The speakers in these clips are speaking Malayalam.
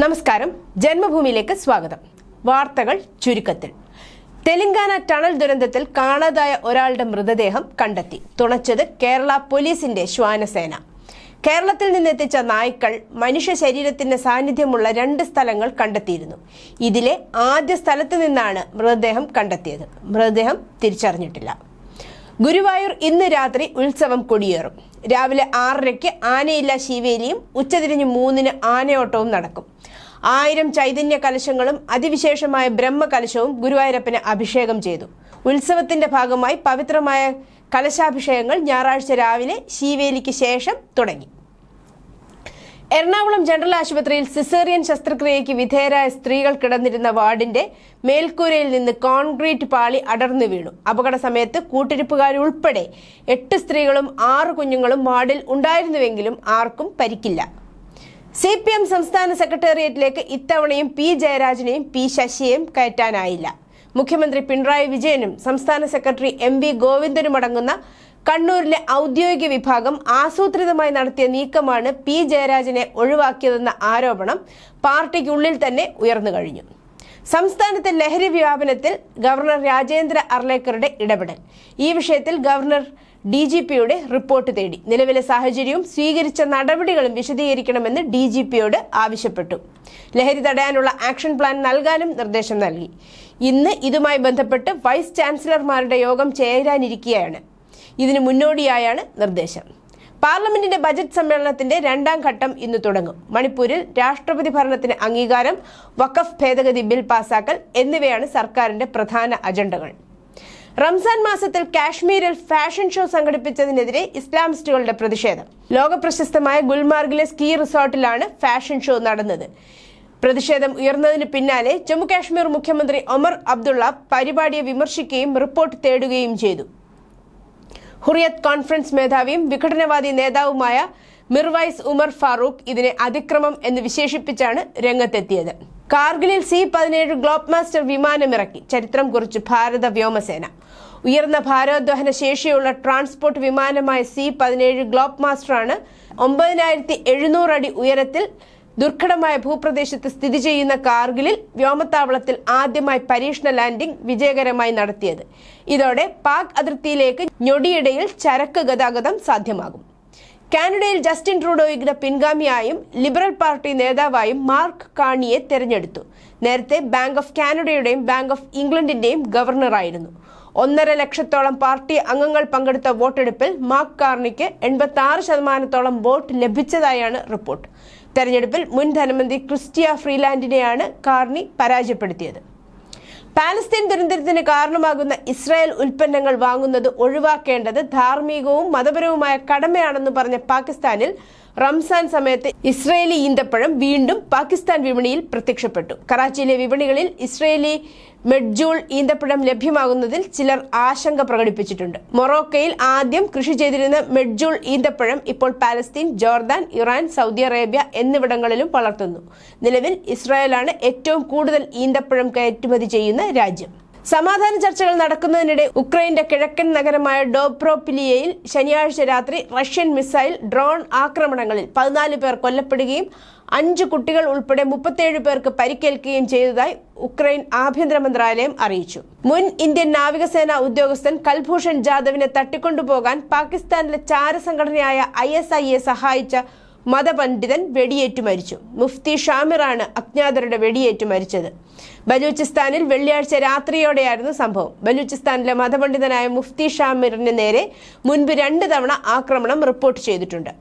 നമസ്കാരം. ജന്മഭൂമിയിലേക്ക് സ്വാഗതം. വാർത്തകൾ ചുരുക്കത്തിൽ. തെലങ്കാന ടണൽ ദുരന്തത്തിൽ കാണാതായ ഒരാളുടെ മൃതദേഹം കണ്ടെത്തി. തുണച്ചത് കേരള പോലീസിന്റെ ശ്വാനസേന. കേരളത്തിൽ നിന്നെത്തിച്ച നായ്ക്കൾ മനുഷ്യ ശരീരത്തിന്റെ സാന്നിധ്യമുള്ള രണ്ട് സ്ഥലങ്ങൾ കണ്ടെത്തിയിരുന്നു. ഇതിലെ ആദ്യ സ്ഥലത്ത് നിന്നാണ് മൃതദേഹം കണ്ടെത്തിയത്. മൃതദേഹം തിരിച്ചറിഞ്ഞിട്ടില്ല. ഗുരുവായൂർ ഇന്ന് രാത്രി ഉത്സവം കൊടിയേറും. രാവിലെ ആറരയ്ക്ക് ആനയില്ല ശിവേലിയും ഉച്ചതിരിഞ്ഞ് മൂന്നിന് ആനയോട്ടവും നടക്കും. ആയിരം ചൈതന്യ കലശങ്ങളും അതിവിശേഷമായ ബ്രഹ്മകലശവും ഗുരുവായൂരപ്പന് അഭിഷേകം ചെയ്തു. ഉത്സവത്തിന്റെ ഭാഗമായി പവിത്രമായ കലശാഭിഷേകങ്ങൾ ഞായറാഴ്ച രാവിലെ ശിവേലിക്ക് ശേഷം തുടങ്ങി. എറണാകുളം ജനറൽ ആശുപത്രിയിൽ സിസേറിയൻ ശസ്ത്രക്രിയയ്ക്ക് വിധേയരായ സ്ത്രീകൾ കിടന്നിരുന്ന വാർഡിന്റെ മേൽക്കൂരയിൽ നിന്ന് കോൺക്രീറ്റ് പാളി അടർന്നു വീണു. അപകട സമയത്ത് കൂട്ടിരിപ്പുകാരുൾപ്പെടെ എട്ട് സ്ത്രീകളും ആറ് കുഞ്ഞുങ്ങളും വാർഡിൽ ഉണ്ടായിരുന്നുവെങ്കിലും ആർക്കും പരിക്കില്ല. സി പി എം സംസ്ഥാന സെക്രട്ടേറിയറ്റിലേക്ക് ഇത്തവണയും പി ജയരാജനെയും പി ശശിയെയും കയറ്റാനായില്ല. മുഖ്യമന്ത്രി പിണറായി വിജയനും സംസ്ഥാന സെക്രട്ടറി എം വി ഗോവിന്ദനുമടങ്ങുന്ന കണ്ണൂരിലെ ഔദ്യോഗിക വിഭാഗം ആസൂത്രിതമായി നടത്തിയ നീക്കമാണ് പി ജയരാജനെ ഒഴിവാക്കിയതെന്ന ആരോപണം പാർട്ടിക്കുള്ളിൽ തന്നെ ഉയർന്നു കഴിഞ്ഞു. സംസ്ഥാനത്തെ ലഹരി വ്യാപനത്തിൽ ഗവർണർ രാജേന്ദ്ര അർലേക്കറുടെ ഇടപെടൽ. ഈ വിഷയത്തിൽ ഗവർണർ ഡി ജി പിയുടെ റിപ്പോർട്ട് തേടി. നിലവിലെ സാഹചര്യവും സ്വീകരിച്ച നടപടികളും വിശദീകരിക്കണമെന്ന് ഡി ജി പിയോട് ആവശ്യപ്പെട്ടു. ലഹരി തടയാനുള്ള ആക്ഷൻ പ്ലാൻ നൽകാനും നിർദ്ദേശം നൽകി. ഇന്ന് ഇതുമായി ബന്ധപ്പെട്ട് വൈസ് ചാൻസലർമാരുടെ യോഗം ചേരാനിരിക്കുകയാണ് ഇതിനു മുന്നോടിയായാണ് നിർദ്ദേശം. പാർലമെന്റിന്റെ ബജറ്റ് സമ്മേളനത്തിന്റെ രണ്ടാം ഘട്ടം ഇന്ന് തുടങ്ങും. മണിപ്പൂരിൽ രാഷ്ട്രപതി ഭരണത്തിന് അംഗീകാരം വഖഫ് ഭേദഗതി ബിൽ പാസാക്കൽ എന്നിവയാണ് സർക്കാരിന്റെ പ്രധാന അജണ്ടകൾ. റംസാൻ മാസത്തിൽ കാശ്മീരിൽ ഫാഷൻ ഷോ സംഘടിപ്പിച്ചതിനെതിരെ ഇസ്ലാമിസ്റ്റുകളുടെ പ്രതിഷേധം. ലോകപ്രശസ്തമായ ഗുൽമാർഗിലെ സ്കീ റിസോർട്ടിലാണ് ഫാഷൻ ഷോ നടന്നത്. പ്രതിഷേധം ഉയർന്നതിന് പിന്നാലെ ജമ്മുകാശ്മീർ മുഖ്യമന്ത്രി ഒമർ അബ്ദുള്ള പരിപാടിയെ വിമർശിക്കുകയും റിപ്പോർട്ട് തേടുകയും ചെയ്തു. ഹുറിയത്ത് കോൺഫറൻസ് മേധാവിയും വിഘടനവാദി നേതാവുമായ മിർവൈസ് ഉമർ ഫാറൂഖ് ഇതിനെ അതിക്രമം എന്ന് വിശേഷിപ്പിച്ചാണ് രംഗത്തെത്തിയത്. കാർഗിലിൽ സി പതിനേഴ് ഗ്ലോബ് മാസ്റ്റർ വിമാനമിറക്കി. ചരിത്രം കുറിച്ച് ഭാരത വ്യോമസേന. ഉയർന്ന ഭാരോദ്വഹന ശേഷിയുള്ള ട്രാൻസ്പോർട്ട് വിമാനമായ സി പതിനേഴ് ഗ്ലോബ് മാസ്റ്ററാണ് ഒമ്പതിനായിരത്തി എഴുന്നൂറ് അടി ഉയരത്തിൽ ദുർഘടമായ ഭൂപ്രദേശത്ത് സ്ഥിതി ചെയ്യുന്ന കാർഗിലിൽ വ്യോമത്താവളത്തിൽ ആദ്യമായി പരീക്ഷണ ലാൻഡിംഗ് വിജയകരമായി നടത്തിയത്. ഇതോടെ പാക് അതിർത്തിയിലേക്ക് ഞൊടിയിടയിൽ ചരക്ക് ഗതാഗതം സാധ്യമാകും. കാനഡയിൽ ജസ്റ്റിൻ ട്രൂഡോയുടെ പിൻഗാമിയായും ലിബറൽ പാർട്ടി നേതാവായും മാർക്ക് കാണിയെ തെരഞ്ഞെടുത്തു. നേരത്തെ ബാങ്ക് ഓഫ് കാനഡയുടെയും ബാങ്ക് ഓഫ് ഇംഗ്ലണ്ടിന്റെയും ഗവർണറായിരുന്നു. ഒന്നര ലക്ഷത്തോളം പാർട്ടി അംഗങ്ങൾ പങ്കെടുത്ത വോട്ടെടുപ്പിൽ മാർക്ക് കാർണിക്ക് എൺപത്തി ആറ് ശതമാനത്തോളം വോട്ട് ലഭിച്ചതായാണ് റിപ്പോർട്ട്. തെരഞ്ഞെടുപ്പിൽ മുൻ ധനമന്ത്രി ക്രിസ്റ്റിയ ഫ്രീലാൻഡിനെയാണ് കാർണി പരാജയപ്പെടുത്തിയത്. പാലസ്തീൻ ദുരന്തത്തിന് കാരണമാകുന്ന ഇസ്രായേൽ ഉൽപ്പന്നങ്ങൾ വാങ്ങുന്നത് ഒഴിവാക്കേണ്ടത് ധാർമ്മികവും മതപരവുമായ കടമയാണെന്ന് പറഞ്ഞ പാകിസ്ഥാനിൽ റംസാൻ സമയത്ത് ഇസ്രയേലി ഈന്തപ്പഴം വീണ്ടും പാകിസ്ഥാൻ വിപണിയിൽ പ്രത്യക്ഷപ്പെട്ടു. കറാച്ചിയിലെ വിപണികളിൽ ഇസ്രയേലി മെഡ്ജൂൾ ഈന്തപ്പഴം ലഭ്യമാകുന്നതിൽ ചിലർ ആശങ്ക പ്രകടിപ്പിച്ചിട്ടുണ്ട്. മൊറോക്കയിൽ ആദ്യം കൃഷി ചെയ്തിരുന്ന മെഡ്ജൂൾ ഈന്തപ്പഴം ഇപ്പോൾ Palestine Jordan Iran Saudi Arabia എന്നിവിടങ്ങളിലും വളർത്തുന്നു. നിലവിൽ ഇസ്രായേലാണ് ഏറ്റവും കൂടുതൽ ഈന്തപ്പഴം കയറ്റുമതി ചെയ്യുന്ന രാജ്യം. സമാധാന ചർച്ചകൾ നടക്കുന്നതിനിടെ ഉക്രൈന്റെ കിഴക്കൻ നഗരമായ ഡോബ്രോപിലിയയിൽ ശനിയാഴ്ച രാത്രി റഷ്യൻ മിസൈൽ ഡ്രോൺ ആക്രമണങ്ങളിൽ പതിനാല് പേർ കൊല്ലപ്പെടുകയും അഞ്ച് കുട്ടികൾ ഉൾപ്പെടെ മുപ്പത്തേഴ് പേർക്ക് പരിക്കേൽക്കുകയും ചെയ്തതായി ഉക്രൈൻ ആഭ്യന്തര മന്ത്രാലയം അറിയിച്ചു. മുൻ ഇന്ത്യൻ നാവികസേന ഉദ്യോഗസ്ഥൻ കൽഭൂഷൺ ജാദവിനെ തട്ടിക്കൊണ്ടുപോകാൻ പാകിസ്ഥാനിലെ ചാരസംഘടനയായ ഐ സഹായിച്ച മതപണ്ഡിതൻ വെടിയേറ്റു മരിച്ചു. മുഫ്തി ഷാമിറാണ് അജ്ഞാതരുടെ വെടിയേറ്റു മരിച്ചത്. ബലൂചിസ്ഥാനിൽ വെള്ളിയാഴ്ച രാത്രിയോടെയായിരുന്നു സംഭവം. ബലൂചിസ്ഥാനിലെ മതപണ്ഡിതനായ മുഫ്തി ഷാമിറിന് നേരെ മുൻപ് രണ്ട് തവണ ആക്രമണം റിപ്പോർട്ട് ചെയ്തിട്ടുണ്ട്.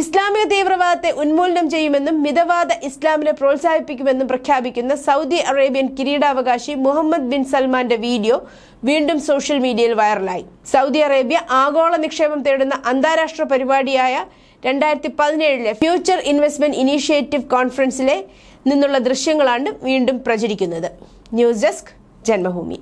ഇസ്ലാമിക തീവ്രവാദത്തെ ഉന്മൂലനം ചെയ്യുമെന്നും മിതവാദ ഇസ്ലാമിനെ പ്രോത്സാഹിപ്പിക്കുമെന്നും പ്രഖ്യാപിക്കുന്ന സൗദി അറേബ്യൻ കിരീടാവകാശി മുഹമ്മദ് ബിൻ സൽമാന്റെ വീഡിയോ വീണ്ടും സോഷ്യൽ മീഡിയയിൽ വൈറലായി. സൗദി അറേബ്യ ആഗോള നിക്ഷേപം തേടുന്ന അന്താരാഷ്ട്ര പരിപാടിയായ രണ്ടായിരത്തി പതിനേഴിലെ ഫ്യൂച്ചർ ഇൻവെസ്റ്റ്മെന്റ് ഇനീഷ്യേറ്റീവ് കോൺഫറൻസിലെ നിന്നുള്ള ദൃശ്യങ്ങളാണ് വീണ്ടും പ്രചരിക്കുന്നത്. News desk Janmabhumi.